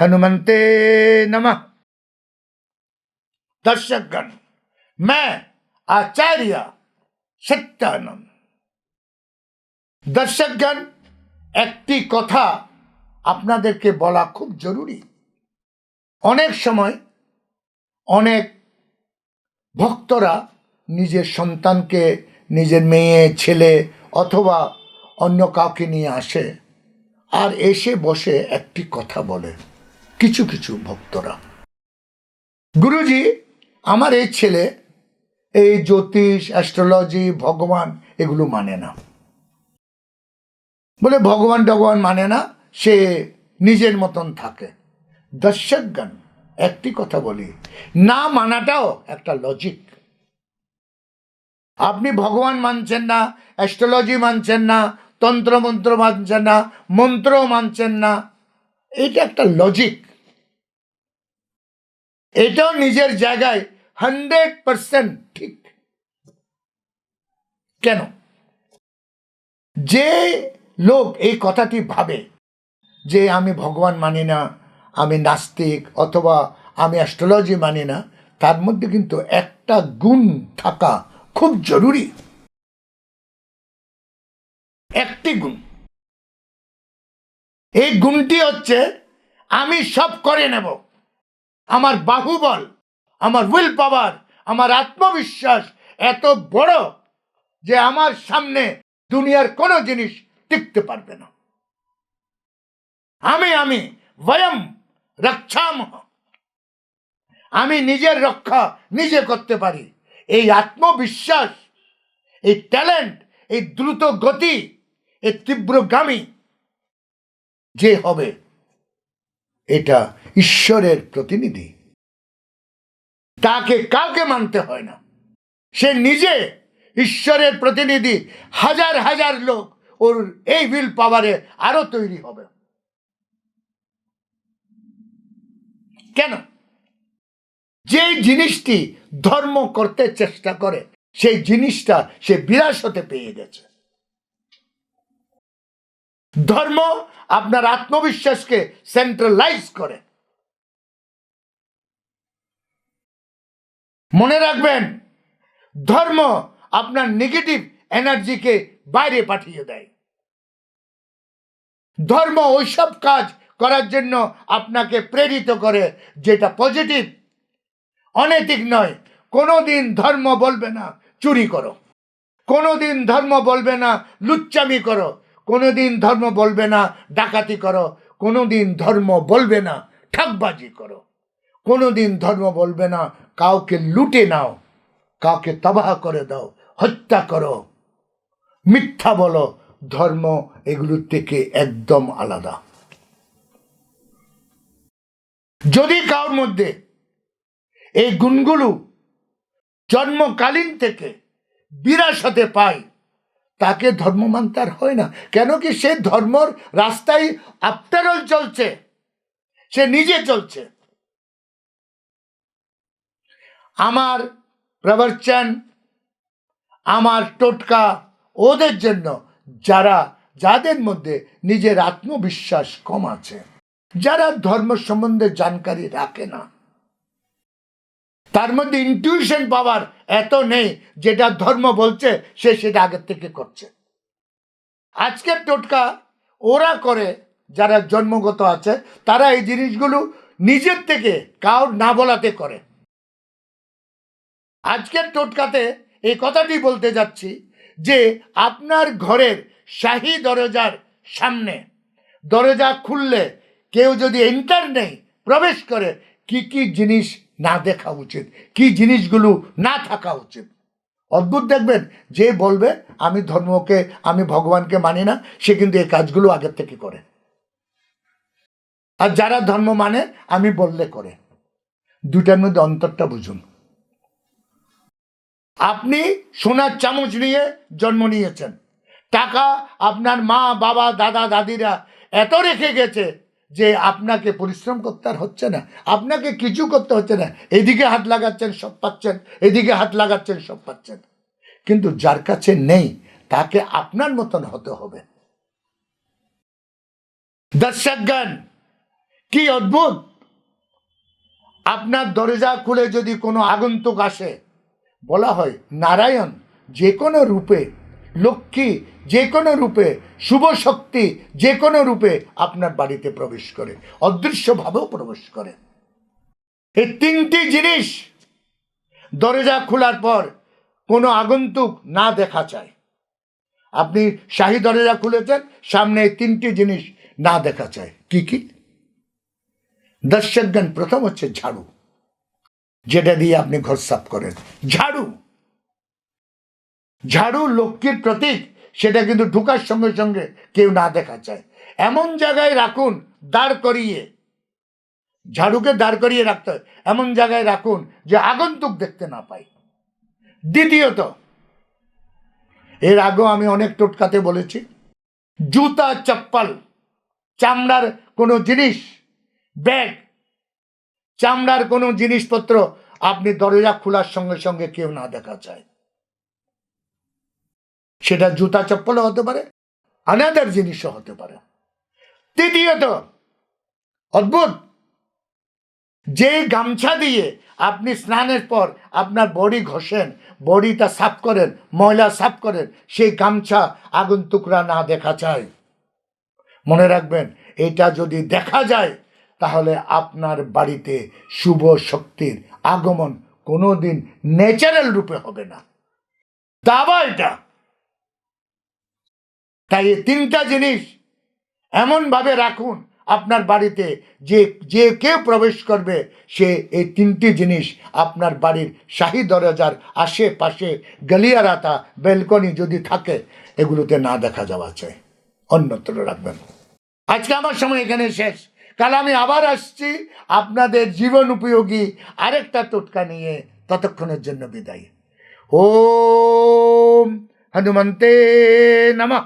हनुमंते नमः दर्शकगण मैं आचार्य সত্যানন্দ দর্শকগণ একটি কথা আপনাদেরকে বলা খুব জরুরি অনেক সময় অনেক ভক্তরা নিজের সন্তানকে নিজের মেয়ে ছেলে অথবা অন্য কাউকে নিয়ে আসে আর এসে বসে একটি কথা বলে কিছু কিছু ভক্তরা। গুরুজি, আমার এই ছেলে, এই জ্যোতিষ অ্যাস্ট্রোলজি ভগবান, এগুলো মানে না। বলে ভগবান ভগবান মানে না, সে নিজের মতন থাকে। দর্শকগণ, একটি কথা বলি, না মানাটাও একটা লজিক আপনি ভগবান মানছেন না অ্যাস্ট্রোলজি মানছেন না তন্ত্র মন্ত্র মানছেন না মন্ত্র মানছেন না, এটা একটা লজিক এটাও নিজের জায়গায় হান্ড্রেড পার্সেন্ট ঠিক। কেন? যে লোক এই কথাটি ভাবে যে আমি ভগবান মানি না, আমি নাস্তিক অথবা আমি অ্যাস্ট্রোলজি মানি না, তার মধ্যে কিন্তু একটা গুণ থাকা খুব জরুরি। একটি গুণ। এই গুণটি হচ্ছে আমি সব করে নেব। আমার বাহুবল, আমার উইল পাওয়ার আমার আত্মবিশ্বাস এত বড় যে আমার সামনে দুনিয়ার কোনো জিনিস টিকতে পারবে না। আমি আমি বয়ম রক্ষাম। আমি নিজের রক্ষা নিজে করতে পারি। এই আত্মবিশ্বাস, এই ট্যালেন্ট এই দ্রুত গতি, এই তীব্রগামী যে হবে। এটা ঈশ্বরের প্রতিনিধি। তাকে কাউকে মানতে হয় না। সে নিজে ঈশ্বরের প্রতিনিধি, হাজার হাজার লোক ওর এই উইল পাওয়ারে আরও তৈরি হবে। কেন? যে জিনিসটি ধর্ম করতে চেষ্টা করে, সেই জিনিসটা সে বিরাসতে পেয়ে গেছে। ধর্ম আপনার আত্মবিশ্বাসকে সেন্ট্রালাইজ করে। মনে রাখবেন, ধর্ম আপনার নেগেটিভ এনার্জিকে বাইরে পাঠিয়ে দেয়। ধর্ম ওইসব কাজ করার জন্য আপনাকে প্রেরিত করে যেটা পজিটিভ অনৈতিক নয়। কোনোদিন ধর্ম বলবে না, চুরি করো। কোনোদিন ধর্ম বলবে না, লুচ্চামি করো। কোনোদিন ধর্ম বলবে না, ডাকাতি করো। কোনোদিন ধর্ম বলবে না ঠকবাজি করো। কোনোদিন ধর্ম বলবে না, কাউকে লুটে নাও, কাউকে তবাহ করে দাও, হত্যা করো। মিথ্যা বলো, ধর্ম এগুলোর থেকে একদম আলাদা। যদি কারোর মধ্যে এই গুণগুলো জন্মকালীন থেকে বিরাসতে পায় তাকে ধর্ম মানতে হয় না। কেন কি সে ধর্মর রাস্তায় আফটারল চলছে। সে নিজে চলছে। আমার প্রবর্চন আমার টোটকা, ওদের জন্য যারা, যাদের মধ্যে নিজের আত্মবিশ্বাস কম আছে, যারা ধর্ম সম্বন্ধে জানকারি রাখে না। তার মধ্যে ইনটিউশন পাওয়ার এত নেই, যেটা ধর্ম বলছে, সে সেটা আগের থেকে করছে। আজকের টোটকা ওরা করে, যারা জন্মগত আছে, তারা এই জিনিসগুলো নিজের থেকে কাউর না বলাতে করে। আজকের টোটকাতে এই কথাটি বলতে যাচ্ছি যে, আপনার ঘরের শাহী দরজার সামনে দরজা খুললে কেউ যদি এন্টার নেই প্রবেশ করে, কি কি জিনিস না দেখা উচিত। কি জিনিসগুলো না থাকা উচিত? অদ্ভুত দেখবেন, যে বলবে, আমি ধর্মকে, আমি ভগবানকে মানি না, সে কিন্তু এই কাজগুলো আগের থেকে করে। আর যারা ধর্ম মানে আমি বললে করে। দুটার মধ্যে অন্তরটা বুঝুন। আপনি সোনার চামচ নিয়ে জন্ম নিয়েছেন। টাকা আপনার মা, বাবা, দাদা, দাদিরা এত রেখে গেছে যে আপনাকে পরিশ্রম করতে আর হচ্ছে না, আপনাকে কিছু করতে হচ্ছে না, এদিকে হাত লাগাচ্ছেন, সব পাচ্ছেন, এদিকে হাত লাগাচ্ছেন, সব পাচ্ছেন। কিন্তু যার কাছে নেই, তাকে আপনার মতন হতে হবে। দর্শকগণ, কি অদ্ভুত! আপনার দরজা খুলে যদি কোনো আগন্তুক আসে, বলা হয় নারায়ণ যে কোনো রূপে লক্ষ্মী যে কোনো রূপে, শুভ শক্তি যে কোনো রূপে আপনার বাড়িতে প্রবেশ করে, অদৃশ্যভাবেও প্রবেশ করে। এই তিনটি জিনিস দরজা খোলার পর কোনো আগন্তুক না দেখা চায়। আপনি শাহী দরজা খুলেছেন, সামনে এই তিনটি জিনিস না দেখা চায়। কি কি? দর্শকগণ, প্রথম হচ্ছে ঝাড়ু, যেটা দিয়ে আপনি ঘর সাফ করেন। ঝাড়ু! ঝাড়ু লক্ষ্মীর প্রতীক, সেটা কিন্তু ঢুকার সঙ্গে সঙ্গে কেউ না দেখা চায় এমন জায়গায় রাখুন, দাঁড় করিয়ে। ঝাড়ুকে দাঁড় করিয়ে রাখতে হয়। এমন জায়গায় রাখুন যে আগন্তুক দেখতে না পাই দ্বিতীয়ত, এর আগেও আমি অনেক টোটকাতে বলেছি, জুতা, চপ্পল, চামড়ার কোনো জিনিস, ব্যাগ, চামড়ার কোনো জিনিসপত্র আপনি দরজা খোলার সঙ্গে সঙ্গে কেউ না দেখা চায় সেটা জুতা চপ্পলও হতে পারে আনাদার জিনিসও হতে পারে। তৃতীয়ত, অদ্ভুত! যে গামছা দিয়ে আপনি স্নানের পর আপনার বডি ঘষেন, বডিটা সাফ করেন, ময়লা সাফ করেন, সেই গামছা আগন্তুকরা না দেখা চায়। মনে রাখবেন, এটা যদি দেখা যায়, তাহলে আপনার বাড়িতে শুভ শক্তির আগমন কোনোদিন ন্যাচারাল রূপে হবে না। দাবা এটা! তাই এই তিনটা জিনিস এমনভাবে রাখুন আপনার বাড়িতে যে যে কেউ প্রবেশ করবে, সে এই তিনটি জিনিস আপনার বাড়ির শাহী দরজার আশেপাশে গলিয়ারাতা, বেলকনি যদি থাকে, এগুলোতে না দেখা যাওয়া চাই। অন্যত্র রাখবেন। আজকে আমার সময় এখানে শেষ। কাল আমি আবার আসছি আপনাদের জীবন উপযোগী আরেকটা টোটকা নিয়ে ততক্ষণের জন্য বিদায়। ওম হনুমন্তে নমঃ।